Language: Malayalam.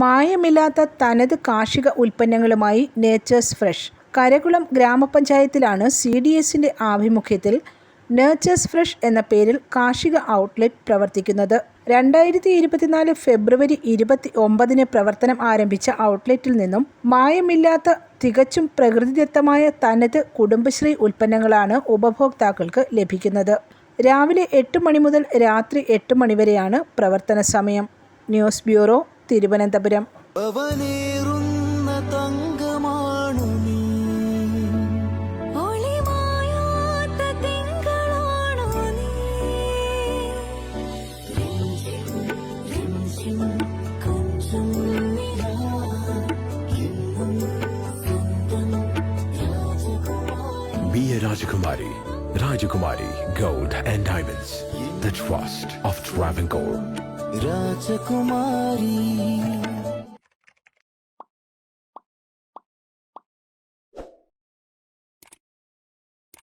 മായമില്ലാത്ത തനത് കാർഷിക ഉൽപ്പന്നങ്ങളുമായി നേച്ചേഴ്സ് ഫ്രഷ് കരകുളം ഗ്രാമപഞ്ചായത്തിലാണ് സി ഡി എസിന്റെ ആഭിമുഖ്യത്തിൽ നേച്ചേഴ്സ് ഫ്രഷ് എന്ന പേരിൽ കാർഷിക ഔട്ട്ലെറ്റ് പ്രവർത്തിക്കുന്നത്. രണ്ടായിരത്തി ഇരുപത്തിനാല് ഫെബ്രുവരി ഇരുപത്തി ഒമ്പതിന് പ്രവർത്തനം ആരംഭിച്ച ഔട്ട്ലെറ്റിൽ നിന്നും മായമില്ലാത്ത തികച്ചും പ്രകൃതിദത്തമായ തനത് കുടുംബശ്രീ ഉൽപ്പന്നങ്ങളാണ് ഉപഭോക്താക്കൾക്ക് ലഭിക്കുന്നത്. രാവിലെ എട്ട് മണി മുതൽ രാത്രി എട്ട് മണിവരെയാണ് പ്രവർത്തന സമയം. News bureau Thiruvananthapuram. നിലാ എന്നും സ്വന്തം രാജകുമാരി. Be a Rajakumari. Rajakumari Gold and Diamonds. Rajkumari